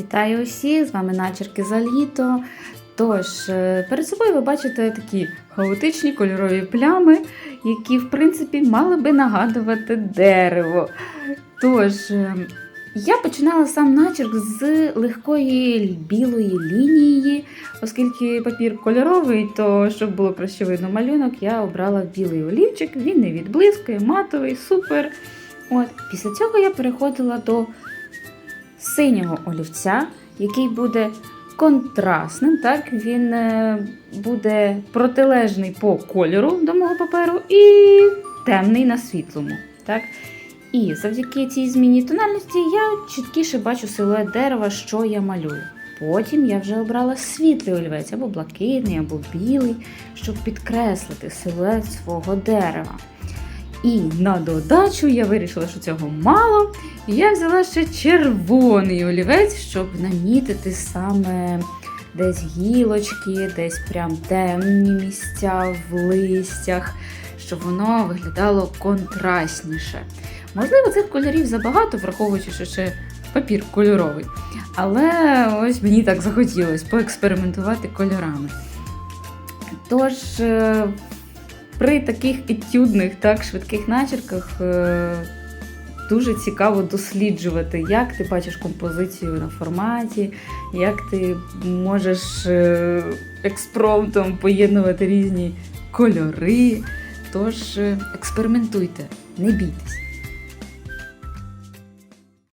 Вітаю усіх! З вами начерки за літо. Тож, е, перед собою ви бачите такі хаотичні кольорові плями, які, в принципі, мали би нагадувати дерево. Тож, е, я починала сам начерк з легкої білої лінії, оскільки папір кольоровий, то щоб було краще видно малюнок, я обрала білий олівчик. Він не відблискує, матовий, супер. От, після цього я переходила до синього олівця, який буде контрастним. Так? Він е, буде протилежний по кольору до мого паперу і темний на світлому. Так? І завдяки цій зміні тональності я чіткіше бачу силует дерева, що я малюю. Потім я вже обрала світлий олівець, або блакитний, або білий, щоб підкреслити силует свого дерева. І на додачу я вирішила, що цього мало. І я взяла ще червоний олівець, щоб намітити саме десь гілочки, десь прям темні місця в листях, щоб воно виглядало контрастніше. Можливо, цих кольорів забагато, враховуючи, що ще папір кольоровий. Але ось мені так захотілося поекспериментувати кольорами. Тож, е, при таких етюдних, так, швидких начерках е, дуже цікаво досліджувати, як ти бачиш композицію на форматі, як ти можеш е, експромтом поєднувати різні кольори. Тож е, експериментуйте, не бійтесь.